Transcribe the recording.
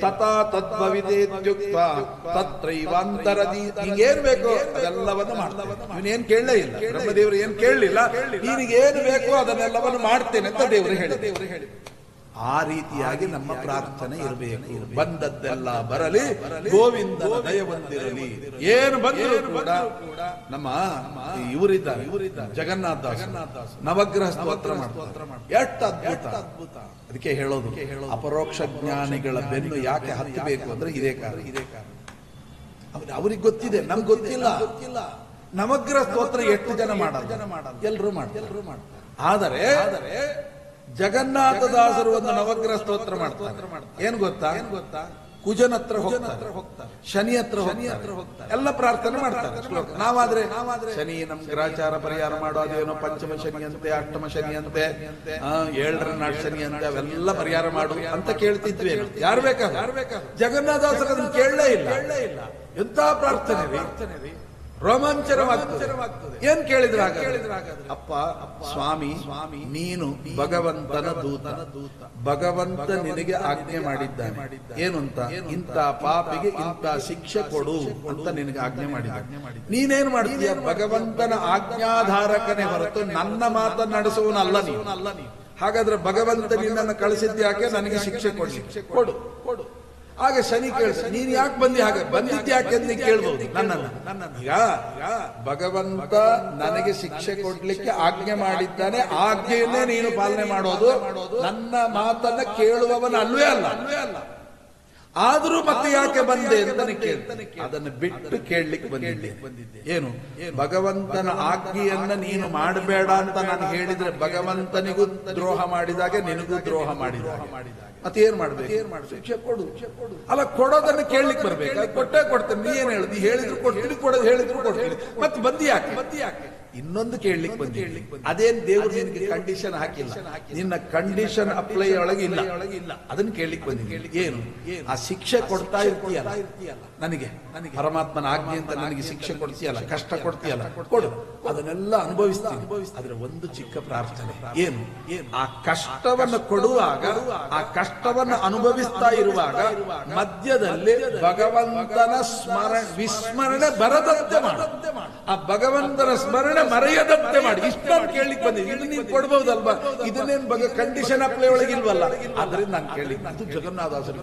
ತಥಾ ತತ್ವವಿದೇತ್ಯುಕ್ತ ತತ್ರೈವಾಂತರದಿ ನಿಂಗೇನ್ ಬೇಕೋ ಅದೆಲ್ಲವನ್ನು ಮಾಡ್ತಾನೆ. ಇವನೇನ್ ಕೇಳಲೇ ಇಲ್ಲ ಬ್ರಹ್ಮದೇವರು ಏನ್ ಕೇಳಲಿಲ್ಲ ನಿನಗೇನು ಬೇಕೋ ಅದನ್ನೆಲ್ಲವನ್ನು ಮಾಡ್ತೇನೆ ಅಂತ ದೇವರು ಹೇಳಿ ದೇವರು ಹೇಳಿ ಆ ರೀತಿಯಾಗಿ ನಮ್ಮ ಪ್ರಾರ್ಥನೆ ಇರಬೇಕು. ಬಂದದ್ದೆಲ್ಲ ಬರಲಿ ಗೋವಿಂದ ದಯ ಬಂದಿರಲಿ. ಏನು ಬಂದರೂ ಕೂಡ ನಮ್ಮ ಇವರಿದ್ದಾರೆ. ಜಗನ್ನಾಥ ದಾಸ್ ನವಗ್ರಹ ಸ್ತೋತ್ರ ಎಷ್ಟು ಅದ್ಭುತ. ಅದ್ಭುತ. ಅದಕ್ಕೆ ಹೇಳೋದು. ಅಪರೋಕ್ಷ ಜ್ಞಾನಿಗಳ ಬೆನ್ನು ಯಾಕೆ ಹತ್ತಬೇಕು ಅಂದ್ರೆ ಇದೇ ಕಾರಣ. ಇದೇ ಕಾರಣ. ಅವ್ರು- ಅವ್ರಿಗೆ ಗೊತ್ತಿದೆ. ನಮ್ಗೆ ಗೊತ್ತಿಲ್ಲ. ಗೊತ್ತಿಲ್ಲ. ನವಗ್ರಹ ಸ್ತೋತ್ರ ಎಷ್ಟು ಜನ ಮಾಡಲ್ಲ ಜನ ಮಾಡ ಎಲ್ಲರೂ ಮಾಡ್ತಾರೆ. ಎಲ್ಲರೂ ಮಾಡ್ತಾರೆ. ಆದರೆ ಆದರೆ ಜಗನ್ನಾಥದಾಸರು ಒಂದು ನವಗ್ರಹ ಸ್ತೋತ್ರ ಮಾಡ್ತಾರೆ. ಏನ್ ಗೊತ್ತಾ? ಏನ್ ಗೊತ್ತಾ ಕುಜನ ಹತ್ರ ಹೋಗ್ತಾರೆ. ಶನಿ ಹತ್ರ ಶನಿ ಹತ್ರ ಹೋಗ್ತಾರೆ. ಎಲ್ಲ ಪ್ರಾರ್ಥನೆ ಮಾಡ್ತಾರೆ. ನಾವಾದ್ರೆ ನಾವಾದ್ರೆ ಶನಿ ನಮ್ ಗ್ರಾಚಾರ ಪರಿಹಾರ ಮಾಡೋದೇನೋ ಪಂಚಮ ಶನಿ ಅಂತೆ ಅಷ್ಟಮ ಶನಿ ಅಂತೆ ಆ, ಏಳರ ನಾಡ್ ಶನಿ ಅಂತ ಅವೆಲ್ಲ ಪರಿಹಾರ ಮಾಡು ಅಂತ ಕೇಳ್ತಿದ್ವಿ ಯಾರು ಬೇಕಾ ಯಾರು ಬೇಕಾ ಜಗನ್ನಾಥ ದಾಸರ ಕೇಳಲೇ ಇಲ್ಲ. ಇಲ್ಲ ಎಂತ ಪ್ರಾರ್ಥನೆ ರೀ? ರೋಮಾಂಚನವಾಗ್ತದೆ. ಏನ್ ಕೇಳಿದ್ರ ಅಪ್ಪ ಸ್ವಾಮಿ ಸ್ವಾಮಿ ನೀನು ಭಗವಂತನ ದೂತ. ಭಗವಂತ ನಿನಗೆ ಆಜ್ಞೆ ಮಾಡಿದ್ದಾನೆ. ಏನು ಅಂತ ಇಂಥ ಪಾಪಿಗೆ ಇಂಥ ಶಿಕ್ಷೆ ಕೊಡು ಅಂತ ನಿನಗೆ ಆಜ್ಞೆ ಮಾಡಿದ್ದಾನೆ. ನೀನೇನ್ ಮಾಡ್ತೀಯ? ಭಗವಂತನ ಆಜ್ಞಾಧಾರಕನೇ ಹೊರತು ನನ್ನ ಮಾತನ್ನ ನಡೆಸುವನಲ್ಲ ನೀನು. ಅಲ್ಲ ನೀನು. ಹಾಗಾದ್ರೆ ಭಗವಂತ ನಿನ್ನನ್ನು ಕಳಿಸಿದ್ಯಾಕೆ? ನನಗೆ ಶಿಕ್ಷೆ ಕೊಡು. ಶಿಕ್ಷೆ ಕೊಡು. ಕೊಡು. ಆಗ ಶನಿ ಕೇಳ್ಸ ನೀನ್ ಯಾಕೆ ಬಂದಿ ಹಾಗೆ? ಬಂದಿದ್ದೆ ಯಾಕೆ ಅಂತ ಕೇಳ್ಬೋದು. ಈಗ ಭಗವಂತ ನನಗೆ ಶಿಕ್ಷೆ ಕೊಡ್ಲಿಕ್ಕೆ ಆಜ್ಞೆ ಮಾಡಿದ್ದಾನೆ. ಆಜ್ಞೆಯನ್ನೇ ನೀನು ಪಾಲನೆ ಮಾಡೋದು. ನನ್ನ ಮಾತನ್ನ ಕೇಳುವವನ ಅಲ್ವೇ ಅಲ್ಲ ಅಲ್ವೇ ಅಲ್ಲ. ಆದ್ರೂ ಮತ್ತೆ ಯಾಕೆ ಬಂದೆ ಅಂತ ಅದನ್ನು ಬಿಟ್ಟು ಕೇಳಲಿಕ್ಕೆ ಬಂದಿದ್ದೆ. ಬಂದಿದ್ದೆ. ಏನು? ಭಗವಂತನ ಆಜ್ಞೆಯನ್ನ ನೀನು ಮಾಡಬೇಡ ಅಂತ ನಾನು ಹೇಳಿದ್ರೆ ಭಗವಂತನಿಗೂ ದ್ರೋಹ ಮಾಡಿದಾಗ ನಿನಗೂ ದ್ರೋಹ ಮಾಡಿದ ಮತ್ತೆ ಏನ್ ಮಾಡ್ಬೇಕು? ಏನ್ ಮಾಡ್ಬೇಕು? ಕೊಡು. ಅಲ್ಲ ಕೊಡೋದನ್ನ ಕೇಳಲಿಕ್ಕೆ ಬರ್ಬೇಕು? ಕೊಟ್ಟೆ ಕೊಟ್ಟೇ ಕೊಡ್ತೇನೆ. ನೀ ಏನ್ ಹೇಳುದು? ಹೇಳಿದ್ರು ಕೊಡ್ತೀನಿ ಕೊಡೋದು ಹೇಳಿದ್ರು ಕೊಡ್ತೀನಿ. ಮತ್ತೆ ಬಂದಿ ಯಾಕೆ? ಬಂದಿ ಯಾಕೆ? ಇನ್ನೊಂದು ಕೇಳಲಿಕ್ಕೆ ಬಂದಿ ಅದೇನ್ ದೇವರು ನಿನಗೆ ಕಂಡೀಷನ್ ಹಾಕಿಲ್ಲ. ನಿನ್ನ ಕಂಡೀಷನ್ ಅಪ್ಲೈ ಒಳಗೆ ಇಲ್ಲ ಅದನ್ನ ಕೇಳಲಿಕ್ಕೆ ಬಂದಿ ಏನು? ಆ ಶಿಕ್ಷೆ ಕೊಡ್ತಾ ಇರ್ತೀಯಲ್ಲ? ನನಗೆ. ನನಗೆ. ಪರಮಾತ್ಮನ ಆಜ್ಞೆ ಅಂತ ನನಗೆ ಶಿಕ್ಷೆ ಕೊಡ್ತೀಯಲ್ಲ? ಕಷ್ಟ ಕೊಡ್ತೀಯಲ್ಲ? ಕೊಡು. ಅದನ್ನೆಲ್ಲ ಅನುಭವಿಸ್ತೀನಿ. ಆದ್ರೆ ಒಂದು ಚಿಕ್ಕ ಪ್ರಾರ್ಥನೆ. ಏನು? ಆ ಕಷ್ಟವನ್ನು ಕೊಡುವಾಗ ಆ ಕಷ್ಟವನ್ನು ಅನುಭವಿಸ್ತಾ ಇರುವಾಗ ಮಧ್ಯದಲ್ಲಿ ಭಗವಂತನ ಸ್ಮರಣ ವಿಸ್ಮರಣೆ ಬರದಂತೆ ಮಾಡು. ಆ ಭಗವಂತನ ಸ್ಮರಣೆ ಮರೆಯದಂತೆ ಮಾಡಿ. ಇಷ್ಟೊಂದು ಕೇಳಲಿಕ್ಕೆ ಬಂದಿದೆ. ಇದು ನೀವು ಕೊಡ್ಬಹುದಲ್ವಾ ಇದನ್ನೇನ್ ಬಗ್ಗೆ ಕಂಡೀಷನ್ ಅಪ್ಲೈ ಒಳಗಿಲ್ವಲ್ಲ? ಆದ್ರಿಂದ ನಾನು ಕೇಳಿ ಅದು ಜಗನ್ನಾಥಾಸರು